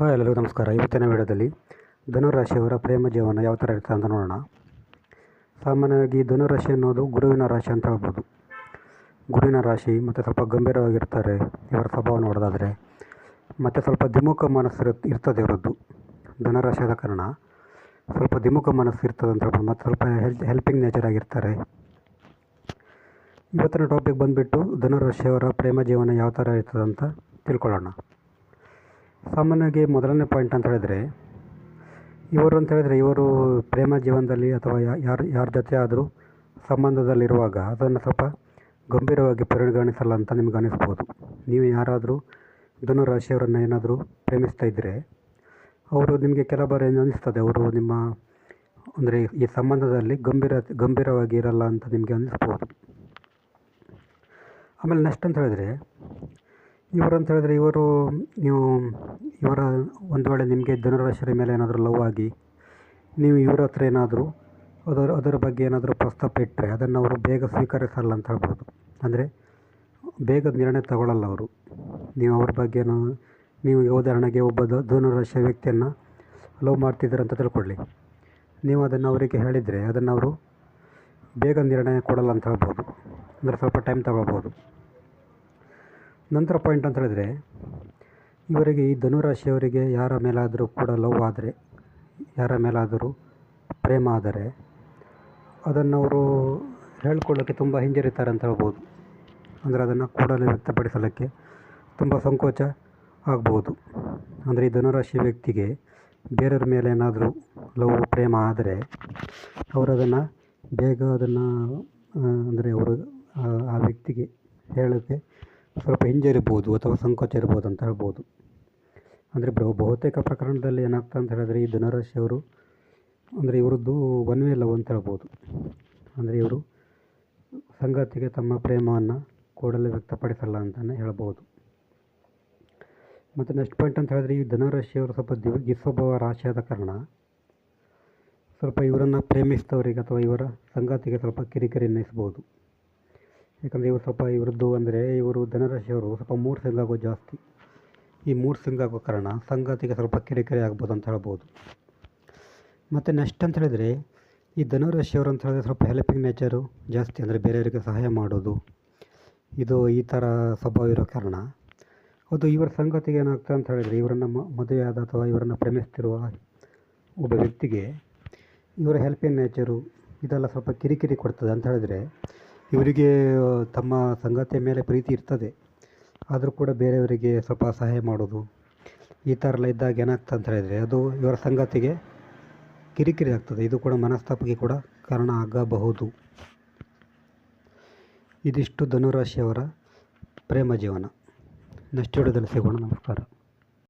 Hi ಎಲ್ಲರಿಗೂ ನಮಸ್ಕಾರ. ಇವತ್ತಿನ ವಿಡಿಯೋದಲ್ಲಿ ಧನುರಾಶಿಯವರ ಪ್ರೇಮ ಜೀವನ ಯಾವ ಥರ ಇರ್ತದೆ ಅಂತ ನೋಡೋಣ. ಸಾಮಾನ್ಯವಾಗಿ ಧನುರಾಶಿ ಅನ್ನೋದು ಗುರುವಿನ ರಾಶಿ ಅಂತ ಹೇಳ್ಬೋದು. ಗುರುವಿನ ರಾಶಿ ಮತ್ತು ಸ್ವಲ್ಪ ಗಂಭೀರವಾಗಿರ್ತಾರೆ ಇವರ ಸ್ವಭಾವ ನೋಡೋದಾದರೆ. ಮತ್ತು ಸ್ವಲ್ಪ ದ್ವಿಮುಖ ಮನಸ್ಸು ಇರು ಇರ್ತದೆ ಇವರದ್ದು. ಧನುರಾಶಿ ಆದ ಕಾರಣ ಸ್ವಲ್ಪ ದ್ವಿಮುಖ ಮನಸ್ಸು ಇರ್ತದೆ ಅಂತ ಹೇಳ್ಬೋದು. ಮತ್ತು ಸ್ವಲ್ಪ ಹೆಲ್ಪ್ ಹೆಲ್ಪಿಂಗ್ ನೇಚರ್ ಆಗಿರ್ತಾರೆ. ಇವತ್ತಿನ ಟಾಪಿಕ್ ಬಂದುಬಿಟ್ಟು ಧನುರಾಶಿಯವರ ಪ್ರೇಮ ಜೀವನ ಯಾವ ಥರ ಇರ್ತದೆ ಅಂತ ತಿಳ್ಕೊಳ್ಳೋಣ. ಸಾಮಾನ್ಯವಾಗಿ ಮೊದಲನೇ ಪಾಯಿಂಟ್ ಅಂತ ಹೇಳಿದರೆ, ಇವರು ಅಂತ ಹೇಳಿದರೆ ಇವರು ಪ್ರೇಮ ಜೀವನದಲ್ಲಿ ಅಥವಾ ಯಾರು, ಯಾರ ಜೊತೆ ಆದರೂ ಸಂಬಂಧದಲ್ಲಿರುವಾಗ ಅದನ್ನು ಸ್ವಲ್ಪ ಗಂಭೀರವಾಗಿ ಪರಿಗಣಿಸಲ್ಲ ಅಂತ ನಿಮ್ಗೆ ಅನಿಸ್ಬೋದು. ನೀವು ಯಾರಾದರೂ ಧನುರಾಶಿಯವರನ್ನು ಏನಾದರೂ ಪ್ರೇಮಿಸ್ತಾ ಇದ್ದರೆ ಅವರು ನಿಮಗೆ ಕೆಲ ಬಾರಿ ಅನಿಸ್ತದೆ ಅವರು ನಿಮ್ಮ ಅಂದರೆ ಈ ಸಂಬಂಧದಲ್ಲಿ ಗಂಭೀರ, ಗಂಭೀರವಾಗಿ ಇರಲ್ಲ ಅಂತ ನಿಮಗೆ ಅನಿಸ್ಬೋದು. ಆಮೇಲೆ ನೆಕ್ಸ್ಟ್ ಅಂತ ಹೇಳಿದರೆ ಇವರು ಅಂತ ಹೇಳಿದರೆ ಇವರು, ನೀವು ಇವರ ಒಂದು ವೇಳೆ ನಿಮಗೆ ಧನುರಾಶಿಯ ಮೇಲೆ ಏನಾದರೂ ಲವ್ ಆಗಿ, ನೀವು ಇವ್ರ ಹತ್ರ ಏನಾದರೂ, ಅದರ ಅದರ ಬಗ್ಗೆ ಏನಾದರೂ ಪ್ರಸ್ತಾಪ ಇಟ್ಟರೆ ಅದನ್ನು ಅವರು ಬೇಗ ಸ್ವೀಕರಿಸಲ್ಲ ಅಂತ ಹೇಳ್ಬೋದು. ಅಂದರೆ ಬೇಗ ನಿರ್ಣಯ ತಗೊಳ್ಳಲ್ಲ ಅವರು. ನೀವು ಅವ್ರ ಬಗ್ಗೆ ನೀವು ಉದಾಹರಣೆಗೆ ಒಬ್ಬ ಧನುರಾಶಿಯ ವ್ಯಕ್ತಿಯನ್ನು ಲವ್ ಮಾಡ್ತಿದ್ದೀರ ಅಂತ ತಿಳ್ಕೊಳ್ಳಿ. ನೀವು ಅದನ್ನು ಅವರಿಗೆ ಹೇಳಿದರೆ ಅದನ್ನು ಅವರು ಬೇಗ ನಿರ್ಣಯ ಕೊಡಲ್ಲ ಅಂತ ಹೇಳ್ಬೋದು. ಅಂದರೆ ಸ್ವಲ್ಪ ಟೈಮ್ ತಗೊಳ್ಬೋದು. ನಂತರ ಪಾಯಿಂಟ್ ಅಂತ ಹೇಳಿದರೆ, ಇವರಿಗೆ ಈ ಧನುರಾಶಿಯವರಿಗೆ ಯಾರ ಮೇಲಾದರೂ ಕೂಡ ಲವ್ ಆದರೆ, ಯಾರ ಮೇಲಾದರೂ ಪ್ರೇಮ ಆದರೆ, ಅದನ್ನು ಅವರು ಹೇಳ್ಕೊಳ್ಳೋಕ್ಕೆ ತುಂಬ ಹಿಂಜರಿತಾರೆ ಅಂತ ಹೇಳ್ಬೋದು. ಅಂದರೆ ಅದನ್ನು ಕೂಡಲೇ ವ್ಯಕ್ತಪಡಿಸಲಿಕ್ಕೆ ತುಂಬ ಸಂಕೋಚ ಆಗ್ಬೋದು. ಅಂದರೆ ಈ ಧನುರಾಶಿ ವ್ಯಕ್ತಿಗೆ ಬೇರೆಯವ್ರ ಮೇಲೆ ಏನಾದರೂ ಲವ್ ಪ್ರೇಮ ಆದರೆ, ಅವರು ಅದನ್ನು ಬೇಗ ಅದನ್ನು ಅಂದರೆ ಅವರು, ಆ ವ್ಯಕ್ತಿಗೆ ಹೇಳೋಕ್ಕೆ ಸ್ವಲ್ಪ ಹಿಂಜರಿಬೋದು ಅಥವಾ ಸಂಕೋಚ ಇರ್ಬೋದು ಅಂತ ಹೇಳ್ಬೋದು. ಅಂದರೆ ಬಹು ಬಹುತೇಕ ಪ್ರಕರಣದಲ್ಲಿ ಏನಾಗ್ತದೆ ಅಂತ ಹೇಳಿದ್ರೆ ಈ ಧನುರಾಶಿಯವರು ಅಂದರೆ ಇವರದ್ದು ಒನ್ ವೇ ಲವ್ ಅಂತ ಹೇಳ್ಬೋದು. ಅಂದರೆ ಇವರು ಸಂಗಾತಿಗೆ ತಮ್ಮ ಪ್ರೇಮವನ್ನು ಕೂಡಲೇ ವ್ಯಕ್ತಪಡಿಸಲ್ಲ ಅಂತಲೇ ಹೇಳ್ಬೋದು. ಮತ್ತು ನೆಕ್ಸ್ಟ್ ಪಾಯಿಂಟ್ ಅಂತ ಹೇಳಿದ್ರೆ ಈ ಧನುರಾಶಿಯವರು ಸ್ವಲ್ಪ ದಿವ್ ರಾಶಿ ರಾಶಿಯಾದ ಕಾರಣ ಸ್ವಲ್ಪ ಇವರನ್ನು ಪ್ರೇಮಿಸಿದವರಿಗೆ ಅಥವಾ ಇವರ ಸಂಗಾತಿಗೆ ಸ್ವಲ್ಪ ಕಿರಿಕಿರಿ ಅನ್ನಿಸ್ಬೋದು ಯಾಕಂದರೆ ಇವರು ಸ್ವಲ್ಪ ಇವರದ್ದು ಅಂದರೆ ಇವರು ಧನರಾಶಿಯವರು ಸ್ವಲ್ಪ ಮೂರು ಸಿಂಗ್ ಆಗೋ ಜಾಸ್ತಿ. ಈ ಮೂರು ಆಗೋ ಕಾರಣ ಸಂಗಾತಿಗೆ ಸ್ವಲ್ಪ ಕಿರಿಕಿರಿ ಆಗ್ಬೋದು ಅಂತ ಹೇಳ್ಬೋದು. ಮತ್ತು ನೆಕ್ಸ್ಟ್ ಅಂತ ಹೇಳಿದರೆ ಈ ಧನುರಾಶಿಯವರು ಅಂತ ಹೇಳಿದ್ರೆ ಸ್ವಲ್ಪ ಹೆಲ್ಪಿಂಗ್ ನೇಚರು ಜಾಸ್ತಿ ಅಂದರೆ ಬೇರೆಯವರಿಗೆ ಸಹಾಯ ಮಾಡೋದು. ಇದು ಈ ಥರ ಸ್ವಭಾವ ಇರೋ ಕಾರಣ. ಅದು ಇವರ ಸಂಗತಿಗೆ ಏನಾಗ್ತದೆ ಅಂತ ಹೇಳಿದರೆ ಇವರನ್ನು ಮದುವೆ ಆದ ಅಥವಾ ಇವರನ್ನು ಪ್ರೇಮಿಸ್ತಿರುವ ಒಬ್ಬ ವ್ಯಕ್ತಿಗೆ ಇವರ ಹೆಲ್ಪಿಂಗ್ ನೇಚರು ಇದೆಲ್ಲ ಸ್ವಲ್ಪ ಕಿರಿಕಿರಿ ಕೊಡ್ತದೆ ಅಂತ ಹೇಳಿದರೆ ಇವರಿಗೆ ತಮ್ಮ ಸಂಗಾತಿಯ ಮೇಲೆ ಪ್ರೀತಿ ಇರ್ತದೆ. ಆದರೂ ಕೂಡ ಬೇರೆಯವರಿಗೆ ಸ್ವಲ್ಪ ಸಹಾಯ ಮಾಡೋದು. ಈ ಥರ ಎಲ್ಲ ಇದ್ದಾಗ ಏನಾಗ್ತದೆ ಅಂತ ಹೇಳಿದರೆ, ಅದು ಇವರ ಸಂಗಾತಿಗೆ ಕಿರಿಕಿರಿ ಆಗ್ತದೆ. ಇದು ಕೂಡ ಮನಸ್ತಾಪಕ್ಕೆ ಕೂಡ ಕಾರಣ ಆಗಬಹುದು. ಇದಿಷ್ಟು ಧನುರಾಶಿಯವರ ಪ್ರೇಮ ಜೀವನ. ನೆಕ್ಸ್ಟ್ ವಿಡಿಯೋದಲ್ಲಿ ಸಿಗೋಣ. ನಮಸ್ಕಾರ.